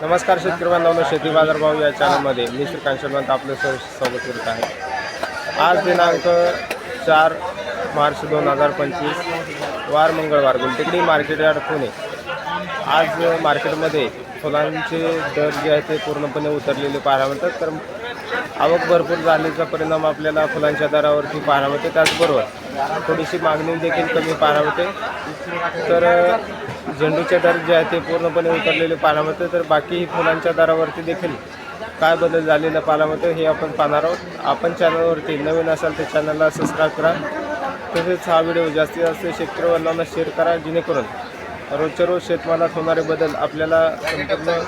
नमस्कार शेतकरी बांधवांनो शेती बाजारभाव या चॅनलमध्ये मी श्रीकांत शर्मांत आपलं सर स्वागत करत आहे. आज दिनांक चार मार्च दोन हजार पंचवीस वार मंगळवार गुलटेकडी मार्केट यार्ड पुणे. आज मार्केटमध्ये फुलांचे दर जे आहे ते पूर्णपणे उतरलेले पाहायला मिळतात. तर आवक भरपूर झाल्याचा परिणाम आपल्याला फुलांच्या दरावरती पाहायला मिळते. त्याचबरोबर थोडीशी मागणी देखील कमी पाहायला मिळते. तर झेंडूचे दर जे आहे ते पूर्णपणे उतरलेले पाहायला तर बाकी फुलांच्या दरावरती देखील काय बदल झालेला पाहायला हे आपण पाहणार आहोत. आपण चॅनलवरती नवीन असाल तर चॅनलला सबस्क्राईब करा. तसेच हा व्हिडिओ जास्तीत जास्त शेतकरी शेअर करा जेणेकरून रोजच्या रोज शेतमालात होणारे बदल आपल्याला संपूर्ण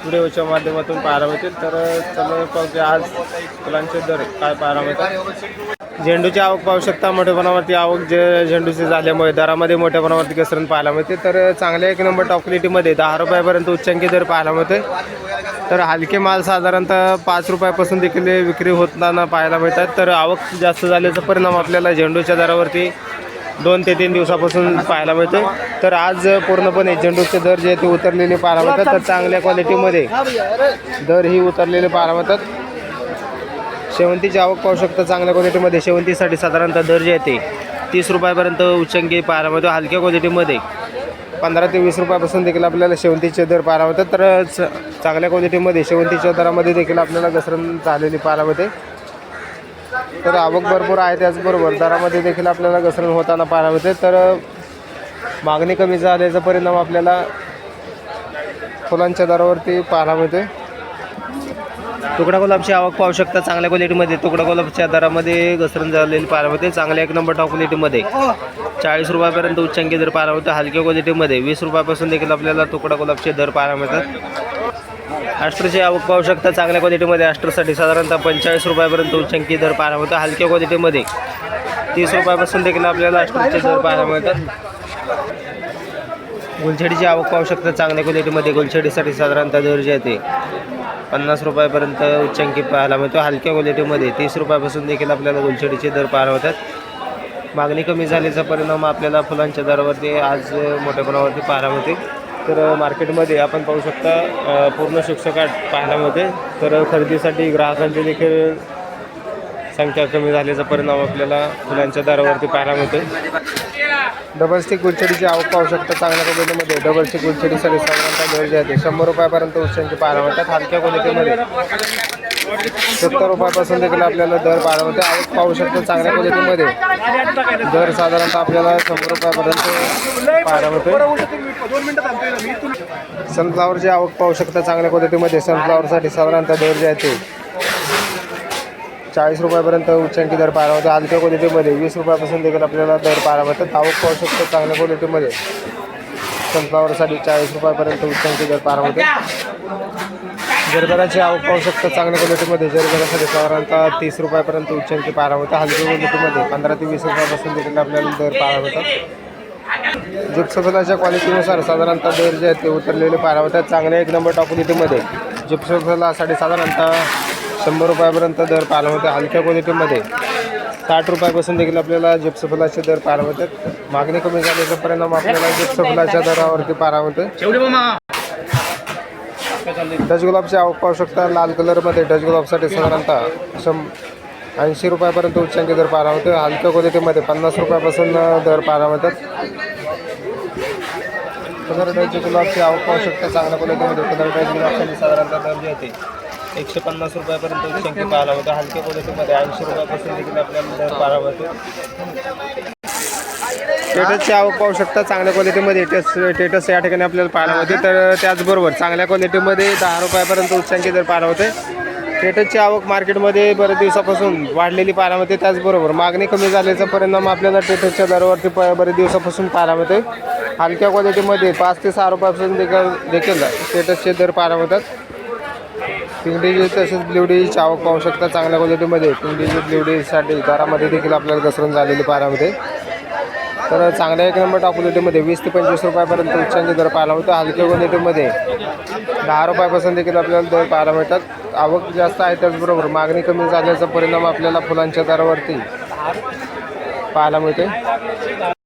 व्हिडिओच्या माध्यमातून पाहायला मिळतील तर चला पाहूया आज फुलांचे दर काय पाहायला मिळतात झेंडूची आवक पाहू शकता. मोठ्या प्रमाणावरती आवक जे झेंडूची झाल्यामुळे दरामध्ये मोठ्या प्रमाणावरती घसरण पाहायला मिळते. तर चांगल्या एक नंबर टॉप क्वालिटीमध्ये दहा रुपयापर्यंत उच्चांकी दर पाहायला मिळते तर हलके माल साधारणतः पाच रुपयापासून देखील विक्री होताना पाहायला मिळतात. तर आवक जास्त झाल्याचा परिणाम आपल्याला झेंडूच्या दरावरती दोन ते तीन दिवसापासून पाहायला मिळते तर आज पूर्णपणे झेंडूचे दर जे आहे ते उतरलेले पाहायला मिळतात. तर चांगल्या क्वालिटीमध्ये दर ही उतरलेले पाहायला मिळतात. शेवंतीची आवक पाहू शकता चांगल्या क्वालिटीमध्ये शेवंतीसाठी साधारणतः दर येते तीस रुपयापर्यंत उच्चंगी पाहायला मिळतो हलक्या क्वालिटीमध्ये पंधरा ते वीस रुपयापासून देखील आपल्याला शेवंतीचे दर पाहायला मिळतात. तर च- चांगल्या क्वालिटीमध्ये शेवंतीच्या दरामध्ये देखील आपल्याला घसरण झालेली पाहायला मिळते. तर आवक भरपूर आहे त्याचबरोबर दरामध्ये देखील आपल्याला घसरण होताना पाहायला मिळते. तर मागणी कमी झाल्याचा परिणाम आपल्याला फुलांच्या दरावरती पाहायला मिळते. तुकडा गुलाबची आवक पाहू शकता चांगल्या क्वालिटीमध्ये. तुकडा गुलाबच्या दरामध्ये घसरण झालेली पाहायला होते चांगल्या एक नंबर टॉप क्वालिटीमध्ये चाळीस रुपयापर्यंत उच्चांकी दर पाहायला मिळतो. हलक्या क्वालिटीमध्ये वीस रुपयापासून देखील आपल्याला तुकडा गुलाबचे दर पाहायला मिळतात. ॲस्ट्रोची आवक पाहू शकता चांगल्या क्वालिटीमध्ये ॲस्ट्रोसाठी साधारणतः पंचेचाळीस रुपयापर्यंत उच्चांकी दर पाहायला मिळतो. हलक्या क्वालिटीमध्ये तीस रुपयापासून देखील आपल्याला ॲस्ट्रोचे दर पाहायला मिळतात. गुलछडीची आवक पाहू शकता चांगल्या क्वालिटीमध्ये गुलछडीसाठी साधारणतः दर जे आहे ते पन्नास रुपयापर्यंत उच्चांकी पाहायला मिळतो. हलक्या क्वालिटीमध्ये तीस रुपयापासून देखील आपल्याला गुलछडीचे दर पाहायला होतात मागणी कमी झाल्याचा परिणाम आपल्याला फुलांच्या दरावरती आज मोठ्या प्रमाणावरती पाहायला मिळते तर मार्केटमध्ये आपण पाहू शकता पूर्ण शिक्षकाट पाहायला मिळते तर खरेदीसाठी ग्राहकांचे देखील संख्या कमी झाल्याचा परिणाम आपल्याला फुलांच्या दरावरती पाहायला मिळतो डबल स्टिक आवक पाहू शकता चांगल्या क्वालिटीमध्ये. डबल स्टिक गुलछडीसाठी साधारणतः दर जे आहे शंभर रुपयापर्यंत उच्चांकी पाहायला मिळतात. हलक्या क्वालिटीमध्ये. सत्तर रुपयापासून देखील आपल्याला दर पाहायला मिळते आवक पाहू शकता चांगल्या क्वालिटीमध्ये. दर साधारणतः आपल्याला शंभर रुपयापर्यंत पाहायला मिळतो सनफ्लावरची आवक पाहू शकता चांगल्या क्वालिटीमध्ये. सनफ्लावरसाठी साधारणतः दर जे आहे ते चाळीस रुपयापर्यंत उच्चांकी दर पाहायला मिळतो. हलक्या क्वालिटीमध्ये वीस रुपयापासून देखील आपल्याला दर पाहायला मिळतात आवक पाहू शकतो चांगल्या क्वालिटीमध्ये सनफ्लावरसाठी चाळीस रुपयापर्यंत उच्चांकी दर पाहायला होते जरदराची आवक पाहू शकतो चांगल्या क्वालिटीमध्ये जरदरासाठी साधारणतः तीस रुपयापर्यंत उच्चांकी पाहायला होतं हलक्या क्वालिटीमध्ये पंधरा ते वीस रुपयापासून देखील आपल्याला दर पाहायला मिळतात जिप्सफलाच्या क्वालिटीनुसार साधारणतः दर जे आहेत ते उतरलेले पाहायला होतात चांगल्या एक नंबर टॉप क्वालिटीमध्ये जिप्सफलासाठी साधारणतः शंभर रुपयापर्यंत दर पाहायला मिळते. हलक्या क्वालिटीमध्ये साठ रुपयापासून देखील आपल्याला जिप्सफलाचे दर पाहायला मिळतात मागणी कमी झाल्याचा परिणाम आपल्याला जिप्सफलाच्या दरावरती पाहायला मिळते. डच गुलाबची आवक पाहू शकता. लाल कलरमध्ये डच गुलाबसाठी साधारणतः शं ऐंशी रुपयापर्यंत उच्चांकी दर पाहायला मिळते. हलक्या क्वालिटीमध्ये पन्नास रुपयापासून दर पाहायला मिळतात. कलर गुलाबची आवक पाहू शकता. चांगल्या क्वालिटीमध्ये कलर गुलाबसाठी साधारणतः दर जे एकशे पन्नास रुपयापर्यंत उच्चांकी पाहायला होतं हलक्या क्वालिटीमध्ये ऐंशी रुपयापासून देखील आपल्याला दर पाहायला टेटसची आवक पाहू शकता चांगल्या क्वालिटीमध्ये टेस टेटस या ठिकाणी आपल्याला पाहायला होते तर त्याचबरोबर चांगल्या क्वालिटीमध्ये दहा रुपयापर्यंत उच्चांकी दर पाहायला होते टेटसची आवक मार्केटमध्ये बऱ्याच दिवसापासून वाढलेली पाहायला होते त्याचबरोबर मागणी कमी झाल्याचा परिणाम आपल्याला टेटसच्या दरावरती प बरेच दिवसापासून पाहायला होते हलक्या क्वालिटीमध्ये पाच ते सहा रुपयापासून देखील देखील टेटसचे दर पाहायला होतात पिंगडीची तसेच ब्लिवडीची आवक पाहू शकता चांगल्या क्वालिटीमध्ये. पिंगडीची ब्लिवडीसाठी दरामध्ये देखील आपल्याला घसरण झालेली पाहायला तर चांगल्या एक नंबर टॉप क्वालिटीमध्ये वीस ते पंचवीस रुपयापर्यंत उच्चांचे दर पाहायला मिळतो. हलक्या क्वालिटीमध्ये दहा रुपयापासून देखील आपल्याला दर पाहायला मिळतात. आवक जास्त आहे त्याचबरोबर मागणी कमी झाल्याचा परिणाम आपल्याला फुलांच्या दरावरती पाहायला मिळते